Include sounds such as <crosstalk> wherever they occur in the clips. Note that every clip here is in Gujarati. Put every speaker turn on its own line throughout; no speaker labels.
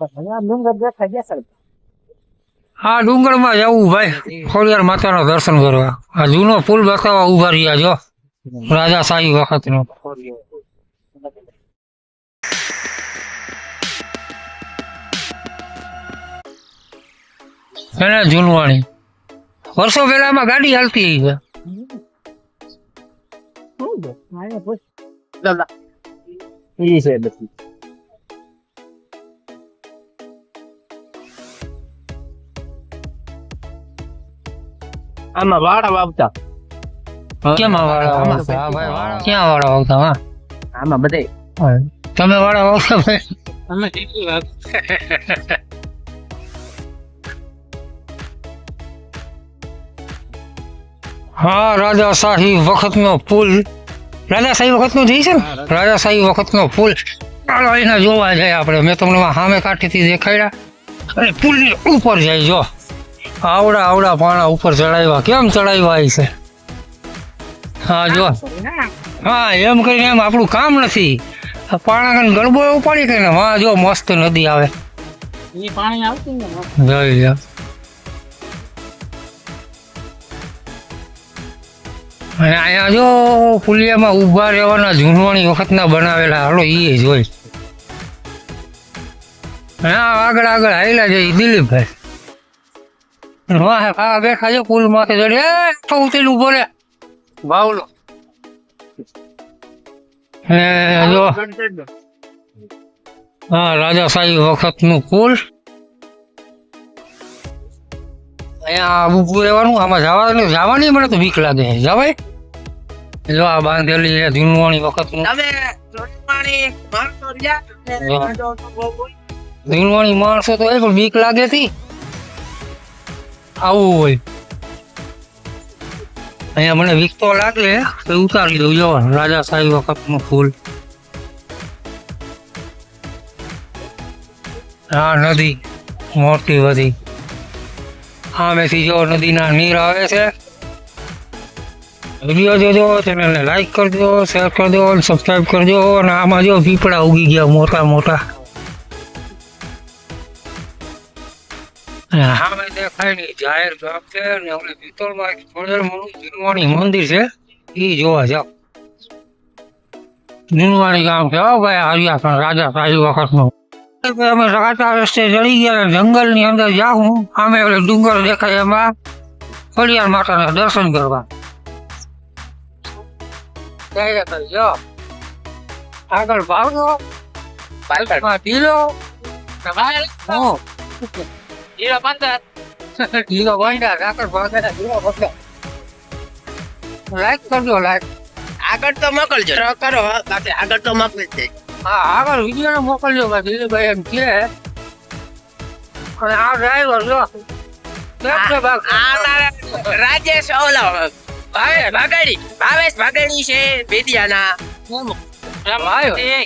અહીંયા ડુંગર દેખાય જસલ
આ ડુંગરમાં જવું ભાઈ ખોડિયાર માતાના દર્શન કરવા. આ જૂનો પુલ બતાવવા ઊભા રહ્યા જો રાજા શાહી વખતનો. એને જૂનવાણી વર્ષો પહેલા આમાં ગાડી હાલતી છે.
શું છે આમાં વાળા વાવતા.
કેમ વાળા વાવતા? ક્યાં વાળા વાવતા હા
આમાં બધે.
તમે વાળા વાવતા ભાઈ?
અમે કેટલી વાત
હા રાજાશાહી વખતનો પુલ. રાજાશાહી વખતનો જઈ છે ને? રાજાશાહી વખતનો પુલ. ચાલો એને જોવા જાય આપણે. મેં તમને સામે કાંઠેથી દેખાડ્યા. અને પુલની ઉપર જાય જો. આવડા આવડા પાણા ઉપર ચડાવ્યા. કેમ ચડાવ્યા છે? હા જો. હા એમ કરીને એમ આપણું કામ નથી. પાણા કને ગરબો ઉપાડી કે ને? હા જો મસ્ત નદી આવે.
ઈ પાણી આવતું
જોઈ લ્યો. અને અહીંયા જો પુલિયામાં ઊભા રહેવાના જૂનવાણી વખતના બનાવેલા હાલો એ જોઈ. હા આગળ આગળ આવેલા જઈ દિલીપભાઈ. વાહ આ બેઠા છે પુલ માથે ચડી તો ઉતરી ઊભો રે. બાવલો અને જો. હા રાજાશાહી વખતનું પુલ અહીંયા ઊભું રહેવાનું આમાં જવા જવાની મને તો બીક લાગે. જવાય? જો આ બાંધેલી છે જૂનવાણી વખતનું. જૂનવાણી માણસો તો એ પણ બીક લાગે હતી આવું હોય. અહીંયા મને વિકતો લાગે તો ઉતારી દઉં, જો રાજાશાહી વખતનું ફૂલ. હા નદી, મોટી બધી. આમેથી જો નદીના નીર આવે છે, વીડિયો જોજો ચેનલને લાઈક કરજો શેર કરજો સબસ્ક્રાઈબ કરજો, અને આમાં જો પીપળા ઉગી ગયા મોટા મોટા સામે દેખાય ને જાહેર ગામ છે ને ઓલી ભીતળમાં એક ખોડિયારમાંનું જૂનવાણી મંદિર છે. એ જોવા જાઓ. જૂનવાણી ગામ છે. ભાઈ હરિયા પણ રાજા સાહેબ વખતનું. અમે રાજા રસ્તે ચડી ગયા જંગલની અંદર જાઉં સામે એટલે ડુંગર દેખાય એમાં. ખોડિયાર માતાના દર્શન કરવા. આગળ તો જો આગળ ભાગો. બાઈકમાં ઢીલો. હું?
પંદર
આગળ ભાગે લાઈક કરજો લાઈક
આગળ તો મોકલજો કરો બાકી આગળ તો મોકલજે
હા આગળ વીડિયો મોકલજો ભાઈ દિલીપભાઈ એમ કે અને આ ડ્રાઈવર જો કેમ છે
રાજેશ ઓલો ભાવેશ ભાગડી ભાવેશ ભાગડી છે બેદિયાના
ભાઈ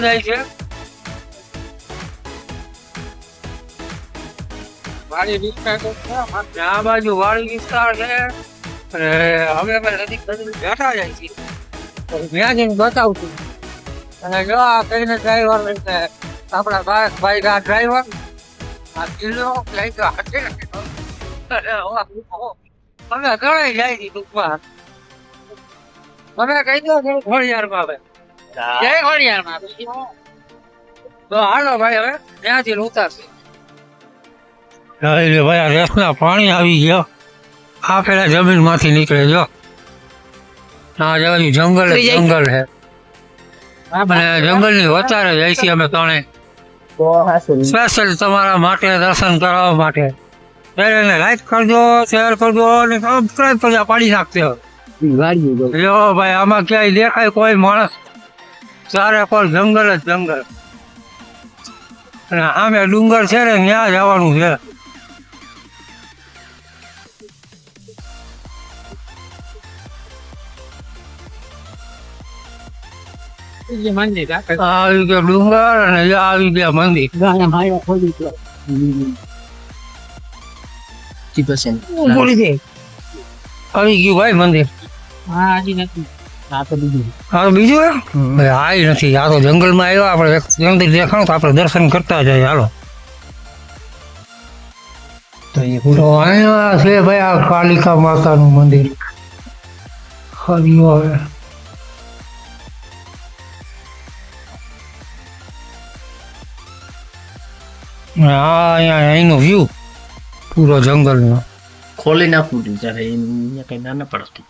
જાય છે વાડી વિસ્તાર તો છે આ બાજુ વાડી વિસ્તાર છે. અને હવે અમે નદી નદી બેઠા જાય છીએ ત્યાં જઈને અને જો આ કહીને ડ્રાઈવર આપણા ભાઈ ભાઈ આ ડ્રાઈવર આ કિલ્લો લઈ ગયો હાથે. અરે વાહ, ઓહો. અમે ઘણાય જાય છે ટૂંકમાં. તમે કહી દો કે ખોડિયારમાં હવે જય ખોડિયારમાં. તો હાલો ભાઈ હવે ત્યાંથી ઉતારશે એટલે ભાઈ આ રેસના પાણી આવી ગયો. આ પેલા જમીનમાંથી નીકળે જો. આ જવાનું જંગલ જ જંગલ છે. અને જંગલની વચારે જાય છીએ અમે ત્રણે સ્પેશિયલ તમારા માટે દર્શન કરાવવા માટે. એને લાઈક કરજો શેર કરજો અને સબસ્ક્રાઈબ કરજો પાડી નાખજો. જો. ભાઈ આમાં ક્યાંય દેખાય કોઈ માણસ. ચારે પર જંગલ જ જંગલ. અને આમે ડુંગર છે ને ત્યાં જવાનું છે.
મંદિર
આ આવી ગયો ડુંગર અને આવી ગયા મંદિર ભૂલી ગઈ આવી ગયું ભાઈ મંદિર
હા હજી નથી આ તો બીજું
આ તો બીજું એમ ભાઈ આ ય નથી આ તો જંગલમાં આવ્યો આપણે એક મંદિર દેખાણું તો આપણે દર્શન કરતા જઈએ હાલો
તો
તો અહીંયા છે ભાઈ આ કાલિકા માતાનું મંદિર હરિયો હવે અને આ અહીંયા અહીંનો વ્યૂ પૂરો જંગલનો
ખોલી નાખવું હતું જ્યારે અહીંયા કઈ ના ના પડતું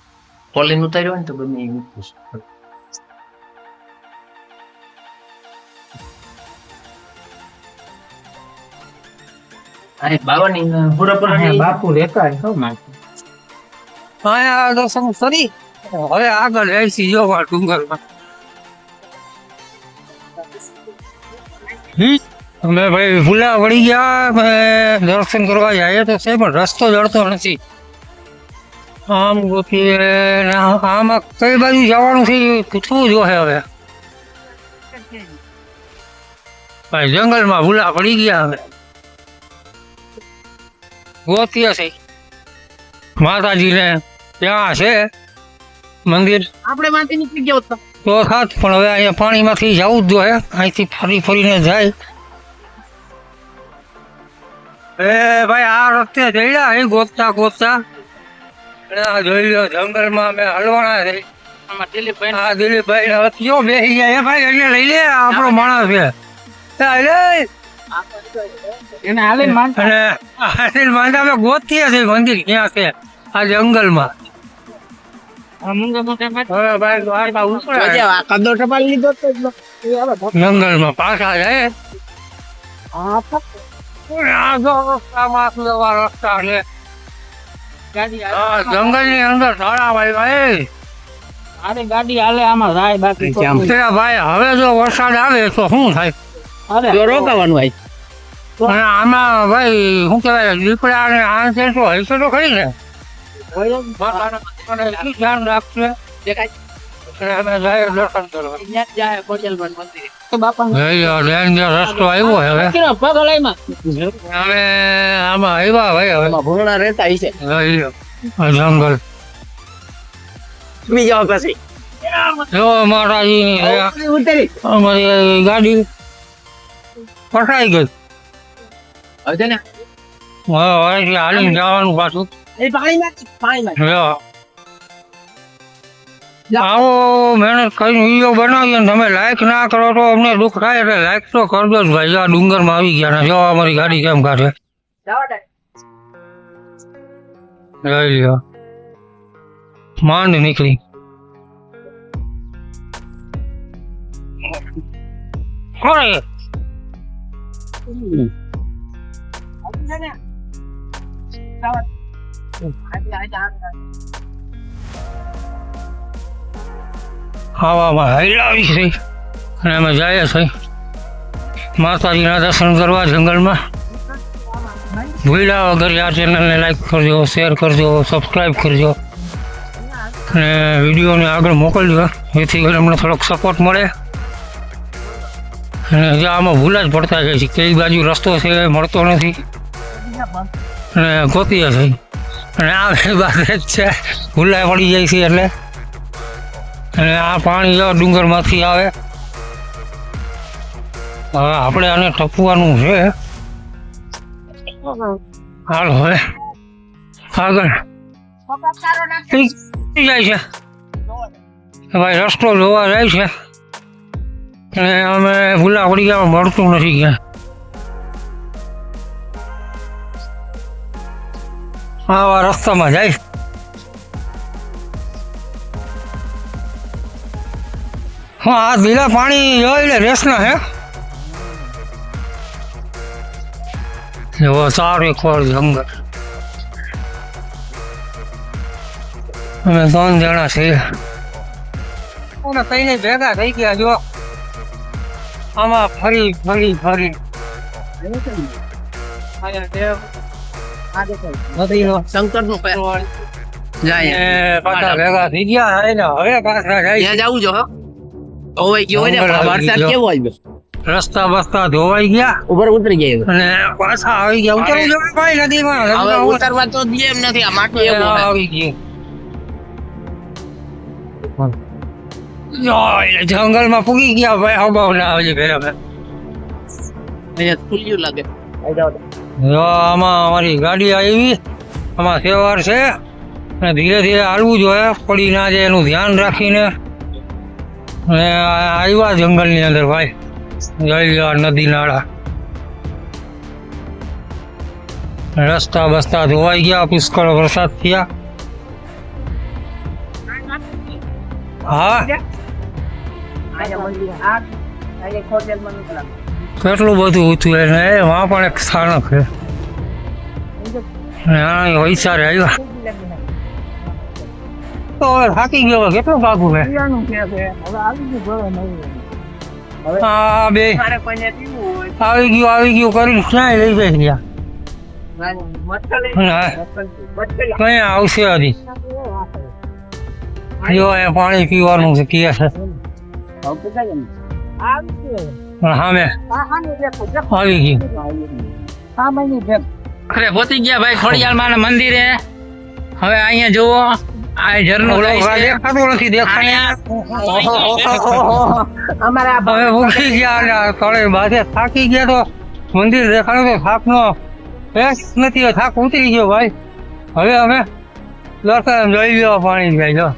ખોલીને ઉતાર્યો હોય ને તો ગમે એ મૂકવું છે. આ એક બાવાની પૂરા પૂરા બાપુ રહેતા
અહીંયા દર્શન કરી હવે આગળ જઈશી જોવા ડુંગરમાં હમ? અમે ભાઈ ભૂલા વળી ગયા અમે દર્શન કરવા જઈએ તો છે પણ રસ્તો જડતો નથી. આમ ગોપીએ આમાં કઈ બાજુ જવાનું છે પૂછવું જોઈએ હવે. ભાઈ જંગલમાં ભૂલા પડી ગયા હવે ગોતીએ છે. માતાજીને ત્યાં છે મંદિર.
આપણે માતાજી નીકળી ગયા
તો થાત પણ હવે અહીંયા પાણીમાંથી જવું જ જોઈએ. અહીંથી ફરી ફરીને જાય. એ ભાઈ આ રસ્તે જઈડા અહીં ગોતતા ગોતતા. જોઈ લો જંગલમાં અમે
હલવાણા દિલીપભાઈ
ને કયો બેસી ગયા? એ ભાઈ એને લઈ લે આપણો માણસ છે.
એને હાલે માનતા
અને આ અમે ગોતીએ છીએ મંદિર ક્યાં છે? આ જંગલમાં. જંગલમાં પાછા જાય.
આ
આ જો રસ્તા છે
ગાડી
આ જંગલની અંદર સારા ભાઈ ભાઈ.
અરે ગાડી હાલે આમાં રાય બાકી
ભાઈ હવે જો વરસાદ આવે તો શું થાય?
અરે રોકાવાનું ભાઈ
અને આમાં ભાઈ શું કહેવાય દીપડા ને આ છે તો હશે તો ખરી ને. ધ્યાન રાખશે. અને જંગલ.
બીજા પછી.
અમારી ગાડી ફસાઈ ગઈ.
હવે ને?
હા હાલીને જવાનું પાછું.
પાણી નાખ પાણી નાખ.
આવો મહેનત કરીને વીડિયો બનાવીએ ને તમે લાઈક ના કરો તો અમને દુઃખ થાય એટલે લાઈક તો કરજો જ ભાઈ. આ ડુંગરમાં આવી ગયા ને. જો અમારી ગાડી કેમ કાઢે? લઈ લ્યો. માંડ નીકળી. અરે હવામાં હૈલાવી છે. અને અમે જઈએ છીએ માતાજીના દર્શન કરવા જંગલમાં. ભૂલ્યા વગર આ ચેનલને લાઈક કરજો શેર કરજો સબસ્ક્રાઈબ કરજો. અને વિડીયોને આગળ મોકલજો, જેથી કરીને અમને થોડોક સપોર્ટ મળે. અને જે આમાં ભૂલા જ પડતા જાય છે, કઈ બાજુ રસ્તો છે મળતો નથી. અને ગોતીએ છે અને આ <laughs> બે બાદ જ છે. ભૂલા પડી જાય છે એટલે. અને આ પાણી જો ડુંગરમાંથી આવે. હવે આપણે આને ટપવાનું છે. હાલ હવે. આગળ. જાય છે. ભાઈ રસ્તો જોવા જાય છે. અને અમે ભૂલા પડી ગયા મળતું નથી ક્યાં આવા રસ્તામાં જાય. હા આ લીલા પાણી જોઈ લે રેસના હે? એવો સારો ખોર જંગલ અમે ત્રણ જણા છીએ. કઈને ભેગા થઈ ગયા જો. આમાં ફરી ફરી ફરી.
શંકરનું જાય
પાછા ભેગા થઈ ગયા હવે પાછા
જવું જો હો ગયો હોય ને
જંગલમાં
વરસાદ કેવો આવ્યો?
રસ્તા બસ્તા ધોવાઈ ગયા.
ઉપર ઉતરી ગયા
અને પાછા આવી ગયા. ઉતરવું જોઈએ ભાઈ નદીમાં.
હવે ઉતરવા તો દે એમ નથી આ માટલું એવું
આવી ગયું. ઓય, જંગલમાં પૂગી ગયા ભાઈ હબાવ ના આવજે ભેરા ભાઈ
ખુલ્યું લાગે.
આમાં અમારી ગાડી આવી. આમાં તહેવાર છે. અને ધીરે ધીરે હાલવું જોઈએ. પડી ના જાય એનું ધ્યાન રાખીને. આવ્યા જંગલની અંદર ભાઈ. જોઈ લો નદી નાળા. રસ્તા બસ્તા ધોવાઈ ગયા પુષ્કળ વરસાદ થયા. હા? કેટલું બધું ઊંચું એને? એમાં પણ એક સ્થાનક છે. આ આવ્યા. તો હવે થાકી ગયો હવે કેટલું કાકું છે હા બે આવી ગયું આવી ગયું કરીને ક્યાંય લઈ જાય ગયા ના, ક્યાં આવશે હજી જો એ પાણી પીવાનું છે કહે છે પણ સામે આવી ગયું
અરે પહોંચી ગયા ભાઈ ખોડિયાર ના મંદિરે હવે અહીંયા જુઓ આ ઝરણું
દેખાતું નથી દેખાય. હવે ઉઠી ગયા તળે બાજે થાકી ગયા તો મંદિર દેખાડું તો થાકનો પેસ નથી થાક ઉતરી ગયો ભાઈ. હવે અમે દર્શન જોઈ પાણી જાય જો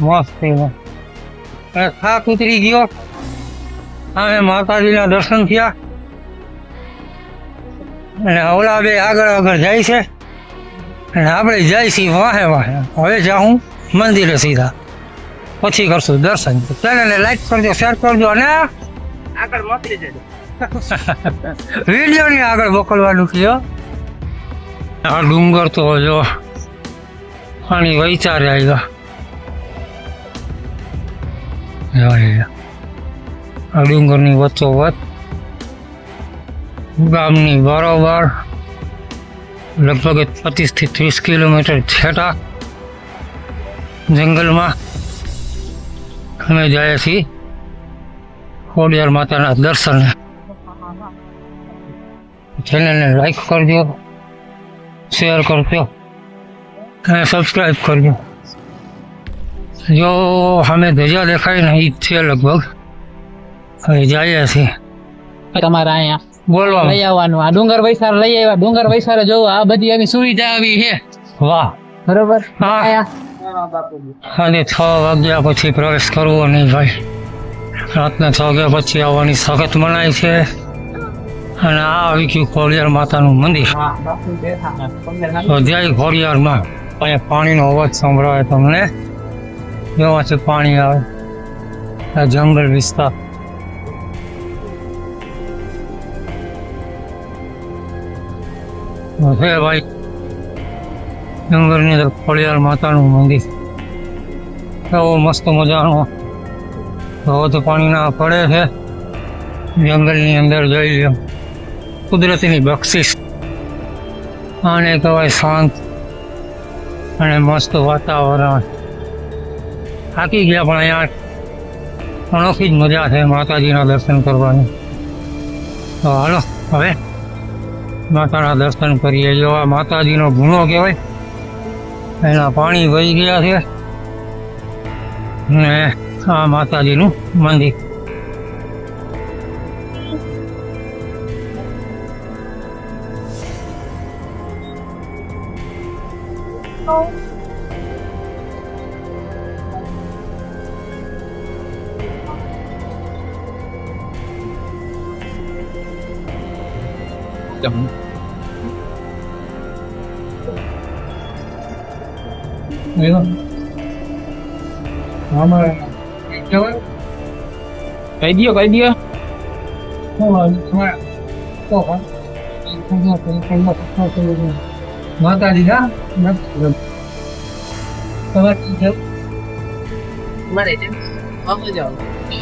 મસ્ત થાક ઉતરી ગયો. અમે માતાજીના દર્શન થયા. અને ઓલા બે આગળ આગળ જાય છે. અને આપણે છીએ વાહે વાહે. હવે જાઉં મંદિરે સીધા. પછી કરશું દર્શન. ચેનલને લાઈક કરજો શેર કરજો અને
આગળ મોકલી દેજો. <laughs>
વીડિયો ની આગળ મોકલવાનું કયો આ ડુંગર તો જો પાણી વૈચારે આવ્યા. આ ડુંગરની વચ્ચોવચ ગામની બરોબર લગભગ પચીસથી ત્રીસ કિલોમીટર છેટા જંગલમાં અમે જઈએ છીએ ખોડિયાર માતાના દર્શને ચેનલને લાઈક કરજો શેર કરજો અને સબસ્ક્રાઈબ કરજો જો સામે ધજા દેખાય ને એ જ છે લગભગ હવે જઈએ છીએ
તમારે અહીંયા
બોલવા
લઈ આવવાનું. આ ડુંગર વૈસાર લઈ આવ્યા. ડુંગર વૈસારે જોવો આ બધી એવી સુવિધા આવી છે.
વાહ.
બરોબર?
હા. અને છ વાગ્યા પછી પ્રવેશ કરવો નહીં ભાઈ. રાતના છ વાગ્યા પછી આવવાની સખત મનાય છે. અને આ આવી ગયું ખોડિયાર માતાનું મંદિર. જય ખોડિયારમાં. અહીંયા પાણીનો અવાજ સંભળાય તમને. જેમાંથી પાણી આવે? આ જંગલ વિસ્તાર. તો છે ભાઈ જંગલની અંદર ખોડિયાર માતાનું મંદિર. એવો મસ્ત મજાનો. ધોધ પાણીના પડે છે. જંગલની અંદર જઈ લ્યો. કુદરતીની બક્ષિસ. આને કહેવાય શાંત અને મસ્ત વાતાવરણ. થાકી ગયા પણ અહીંયા અનોખી જ મજા છે માતાજીના દર્શન કરવાની. તો હાલો, હવે માતાના દર્શન કરીએ જો આ માતાજીનો ગુનો કહેવાય. એના પાણી વહી ગયા છે. ને આ માતાજીનું મંદિર.
cái đĩa cái đĩa.
Không rồi
không ạ. Không ạ không
hợp không
không hợp không không được nó ta gì
đó nó
được
không bạn đi chứ
mà để chứ. Không bây giờ?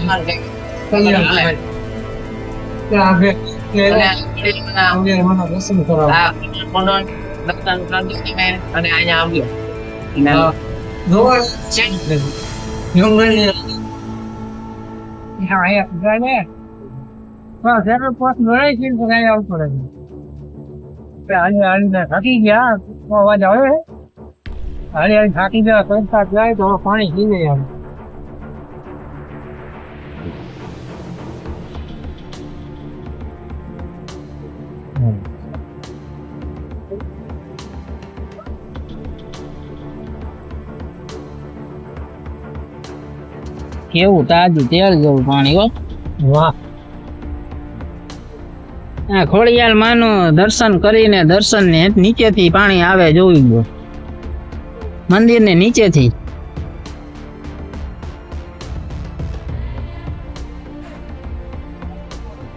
Mà để
cái gì này là việc nghề là nghề mà nó rất sinh tồn
à con đơn đất tân con những cái này anh ai nhau ờ.
được rồi. Chết. Nhưng mà જાય ને. હા શેર પાસ ગણાય છે તો કઈ આવતું નથી આજે આવીને થાકી ગયા, તો અવાજ આવે છે. હાલી હાલી થાકી ગયા તો પાણી પી નહીં આમ
કેવું તાજું તેલ જેવું પાણી હો
વાહ
આ ખોડિયાલ માનું દર્શન કરીને દર્શન ને નીચેથી પાણી આવે જોઈ ગયો મંદિર ને નીચેથી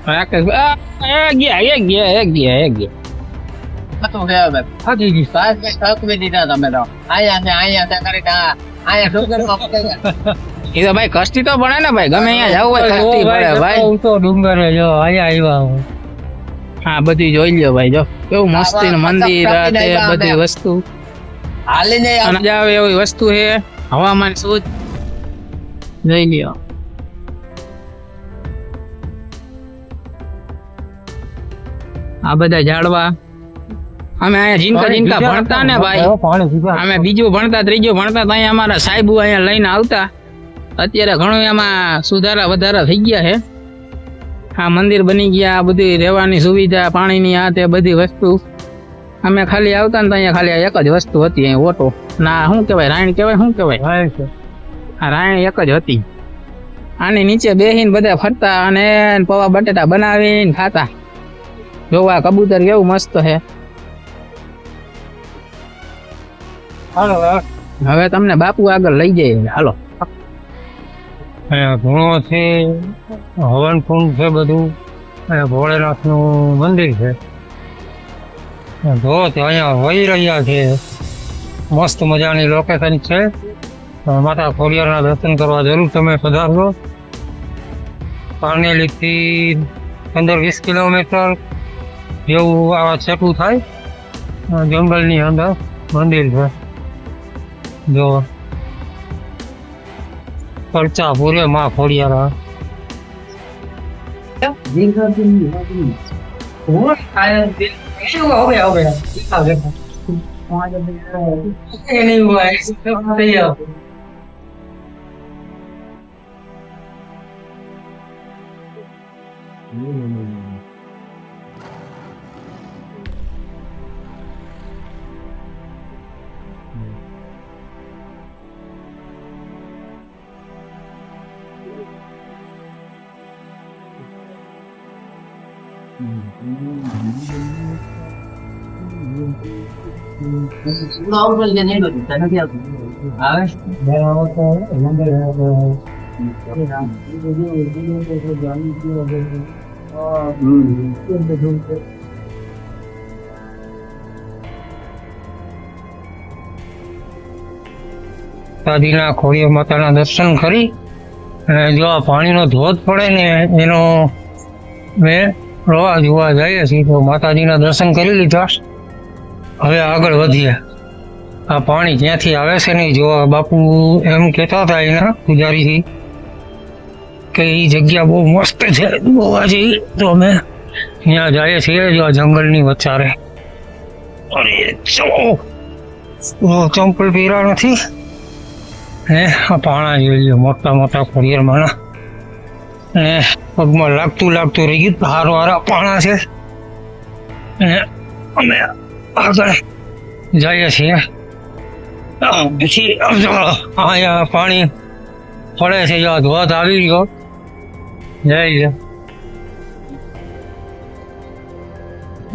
રાકેશ આ, એ ગયા એ ગયા એ ગયા એ ગયા
હતું છે હવે
થાકી ગઈ
સાહેબ થકવી દીધા તમે તો આયા છે અહીંયા છે કરી.
એ તો ભાઈ કષ્ટી તો પડે ને ભાઈ. ગમે અહીંયા જવું હોય કષ્ટી પડે ભાઈ
ઊંચો ડુંગર જો અહીંયા આવ્યા
હા. બધી જોઈ લ્યો ભાઈ જો. કેવું મસ્તી નું મંદિર આ બધી વસ્તુ.
હાલીને
મજા આવે એવી વસ્તુ છે હવામાન શું જોઈ લ્યો. આ બધા ઝાડવા. અમે અહીંયા જીનકા જીનકા ભણતા ને ભાઈ. અમે બીજું ભણતા ત્રીજું ભણતા તો અહીંયા અમારા સાહેબુ અહીંયા લઈને આવતા. અત્યારે ઘણું એમાં સુધારા વધારા થઈ ગયા છે. આ મંદિર બની ગયા આ બધી રહેવાની સુવિધા પાણીની આ તે બધી વસ્તુ. અમે ખાલી આવતા ને તો અહીંયા ખાલી એક જ વસ્તુ હતી અહીં ઓટો. ના શું કહેવાય રાયણ કહેવાય શું કહેવાય? આ રાયણ એક જ હતી. આની નીચે બેહીન બધા ફરતા અને પૌવા બટેટા બનાવીને ખાતા. જોવા કબૂતર કેવું મસ્ત છે.
હવે.
હવે તમને બાપુ આગળ લઈ જાય હાલો.
અહીંયા ધૂણો છે હવન કુંડ છે બધું. અને ભોળેનાથનું મંદિર છે. જો અહીંયા વહી રહ્યા છે. મસ્ત મજાની લોકેશન છે. માતા ખોડિયારના દર્શન કરવા જરૂર તમે પધારજો પારનેલીથી પંદર વીસ કિલોમીટર જેવું આવા છેટું થાય. જંગલની અંદર મંદિર છે. જો ખર્ચા પૂરે માં ખોડિયારા
નોર્મલ જે નહીં બધું તને નથી આવતું આવે
દાદીના ખોડિયા માતાના દર્શન કરી અને જો આ પાણીનો ધોધ પડે ને એનો મેં પ્રવાહ જોવા જઈએ છીએ તો માતાજીના દર્શન કરી લીધા. હવે આગળ વધીએ. આ પાણી ક્યાંથી આવે છે નહીં જોવા બાપુ એમ કહેતા હતા એના પૂજારીથી કે એ જગ્યા બહુ મસ્ત છે જોવા જેવી તો અમે ત્યાં જઈએ છીએ જો આ જંગલની વચારે અરે ચલો ચંપલ પીરા નથી? હે, આ પાણા જોઈ લો મોટા મોટા ખોડિયારમાંના. અને પગમાં લાગતું લાગતું રહી ગયું હારો હારા પાણા છે. અને અમે જઈએ છીએ. પછી અહીંયા પાણી પડે છે, જો ધોધ આવી ગયો. જઈએ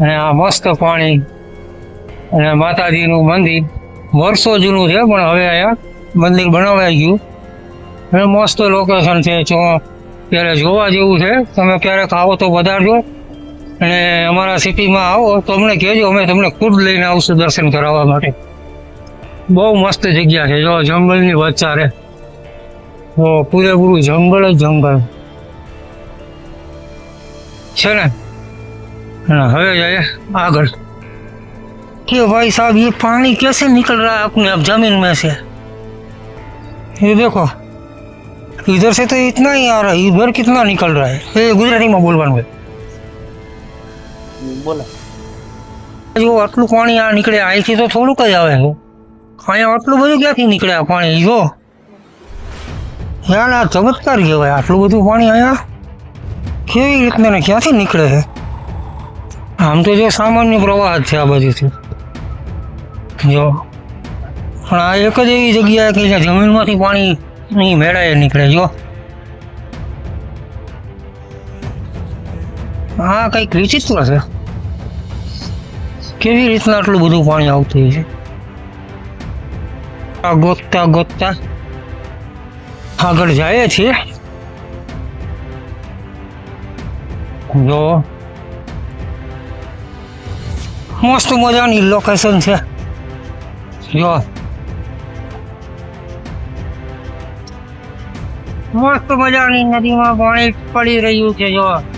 અને આ મસ્ત પાણી. અને માતાજીનું મંદિર. વર્ષો જૂનું છે, પણ હવે અહીંયા મંદિર બનાવાઈ ગયું. અને મસ્ત લોકેશન છે, જો ત્યારે જોવા જેવું છે, તમે ક્યારેક આવો તો વધારજો. અને અમારા સિટીમાં આવો તો અમને કહેજો અમે તમને ખુદ લઈને આવશું દર્શન કરાવવા માટે બહુ મસ્ત જગ્યા છે જો જંગલની વચ્ચારે તો પૂરેપૂરું જંગલ જ જંગલ છે ને હવે જઈએ આગળ कि भाई साहब ये पानी कैसे निकल रहा है अपने अब ज़मीन में से ये देखो इधर से तो इतना ही आ रहा है इधर कितना निकल रहा है ये गुजराती में बोलवा में
બોલો.
જો આટલું પાણી આ નીકળે અહીંથી તો થોડુંક જ આવે અહીંયા આટલું બધું ક્યાંથી નીકળે આ પાણી? જો. યાર, આ ચમત્કાર કહેવાય, આટલું બધું પાણી અહીંયા કેવી રીતના ને ક્યાંથી નીકળે છે આમ તો જો સામાન્ય પ્રવાહ જ છે આ બાજુથી. જો. પણ આ એક જ એવી જગ્યા કે જ્યાં જમીનમાંથી પાણી નહીં મેળાએ નીકળે, જો. હા કંઈક વિચિત્ર છે. કેવી રીતના આટલું બધું પાણી આવતું હોય છે? આ ગોતતા ગોતતા આગળ જાય છીએ. જો. મસ્ત મજાની લોકેશન છે. જો. મસ્ત મજાની નદીમાં પાણી પડી રહ્યું છે, જો.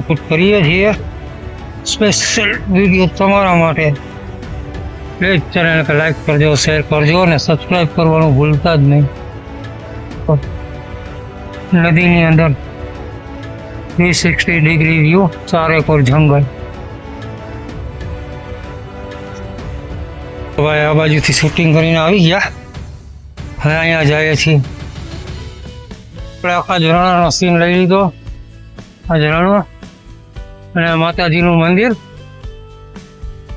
અપલોડ કરીએ છીએ. સ્પેશિયલ વીડિયો તમારા માટે. પ્લીઝ ચેનલને લાઈક કરજો શેર કરજો અને સબસ્ક્રાઈબ કરવાનું ભૂલતા જ નહીં. નદીની અંદર થ્રી સિક્સટી ડિગ્રી વ્યૂ ચારેકોર જંગલ. ભાઈ આ બાજુથી શૂટિંગ કરીને આવી ગયા. હવે અહીંયા જઈએ છીએ. આપણે આખા ઝરણાનો સીન લઈ લીધો. આ ઝરણો અને માતાજીનું મંદિર.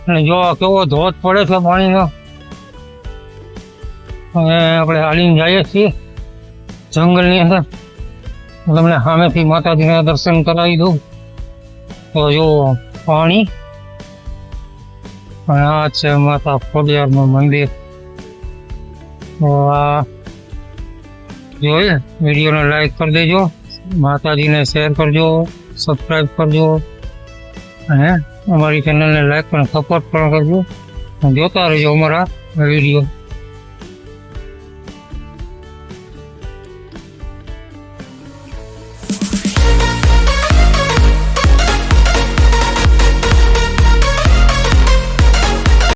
અને જો કેવો ધોધ પડે છે પાણીનો. હવે આપણે હાલીને જઈએ છીએ જંગલની અંદર. તમને સામેથી માતાજીના દર્શન કરાવી દઉં. તો જો પાણી. અને આ છે માતા ખોડિયારનું મંદિર. તો આ જોઈએ વિડીયોને લાઈક કરી દેજો. માતાજીને શેર કરજો, સબસ્ક્રાઈબ કરજો. અને અમારી ચેનલને લાઈક અને સપોર્ટ પણ કરજો. જોતા રહેજો અમારા વીડિયો